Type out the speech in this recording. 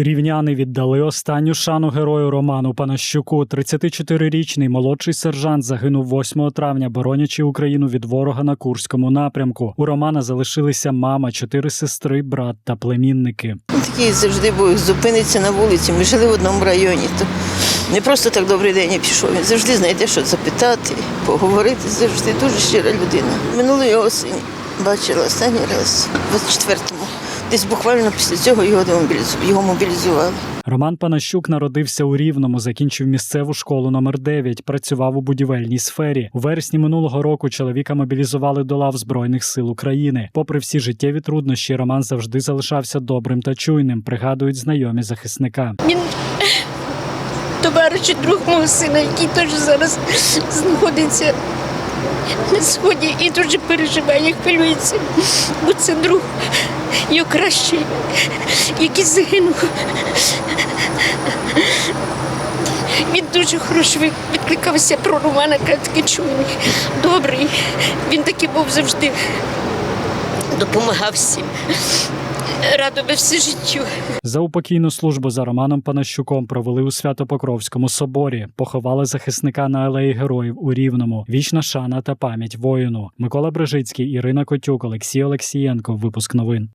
Рівняни віддали останню шану герою Роману Панащуку. 34-річний молодший сержант загинув 8 травня, боронячи Україну від ворога на Курському напрямку. У Романа залишилися мама, чотири сестри, брат та племінники. Він такий завжди був зупиниться на вулиці. Ми жили в одному районі. То не просто так добрий день і пішов. Він завжди знайде, що запитати, поговорити. Завжди дуже щира людина. Минулої осені бачила останній раз, в 24-му. Десь буквально після цього його демобілізу- його мобілізували. Роман Панащук народився у Рівному, закінчив місцеву школу номер 9 працював у будівельній сфері. У вересні минулого року чоловіка мобілізували до лав Збройних сил України. Попри всі життєві труднощі, Роман завжди залишався добрим та чуйним, пригадують знайомі захисника. Він товариш друг мого сина, який теж зараз знаходиться на сході і дуже переживає, хвилюється. Бо це друг його кращий, який загинув. Він дуже хорошо від- відкликався про Романа, такий чуйний, добрий. Він такий був завжди, допомагав всім. Радував все життю. За упокійну службу за Романом Панащуком провели у Свято-Покровському соборі. Поховали захисника на алеї героїв у Рівному. Вічна шана та пам'ять воїну. Микола Брижицький, Ірина Котюк, Олексій Олексієнко. Випуск новин.